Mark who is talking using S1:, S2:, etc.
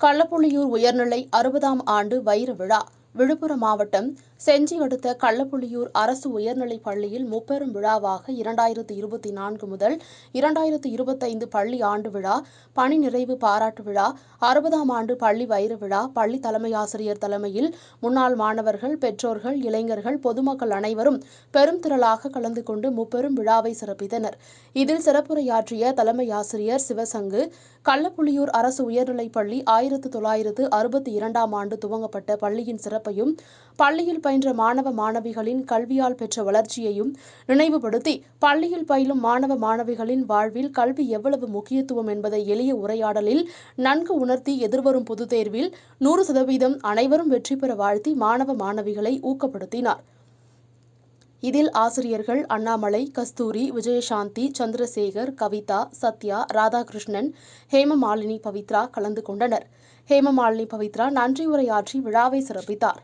S1: கள்ளப்புள்ளியூர் உயர்நிலை அறுபதாம் ஆண்டு வைர விழா விழுப்புரம் மாவட்டம் செஞ்சி அடுத்த கள்ளப்புள்ளியூர் அரசு உயர்நிலைப் பள்ளியில் முப்பெரும் விழாவாக இரண்டாயிரத்து இருபத்தி நான்கு முதல் இரண்டாயிரத்து இருபத்தைந்து பள்ளி ஆண்டு விழா பணி நிறைவு பாராட்டு விழா அறுபதாம் ஆண்டு பள்ளி வைர விழா பள்ளி தலைமை ஆசிரியர் தலைமையில் முன்னாள் மாணவர்கள் பெற்றோர்கள் இளைஞர்கள் பொதுமக்கள் அனைவரும் பெரும் திரளாக கலந்து கொண்டு முப்பெரும் விழாவை சிறப்பித்தனர். இதில் சிறப்புரையாற்றிய தலைமை ஆசிரியர் சிவசங்கு கள்ளப்புள்ளியூர் அரசு உயர்நிலைப் பள்ளி ஆயிரத்து தொள்ளாயிரத்து அறுபத்தி இரண்டாம் ஆண்டு துவங்கப்பட்ட பள்ளியின் சிறப்பையும் பள்ளியில் பயின்ற மாணவ மாணவிகளின் கல்வியால் பெற்ற வளர்ச்சியையும் நினைவுபடுத்தி பள்ளியில் பயிலும் மாணவ மாணவிகளின் வாழ்வில் கல்வி எவ்வளவு முக்கியத்துவம் என்பதை எளிய உரையாடலில் நன்கு உணர்த்தி எதிர்வரும் பொதுத் தேர்வில் நூறு சதவீதம் அனைவரும் வெற்றி பெற வாழ்த்தி மாணவ மாணவிகளை ஊக்கப்படுத்தினார். இதில் ஆசிரியர்கள் அண்ணாமலை கஸ்தூரி விஜயசாந்தி சந்திரசேகர் கவிதா சத்யா ராதாகிருஷ்ணன் ஹேமமாலினி பவித்ரா கலந்து கொண்டனர். ஹேமமாலினி பவித்ரா நன்றி உரையாற்றி விழாவை சிறப்பித்தார்.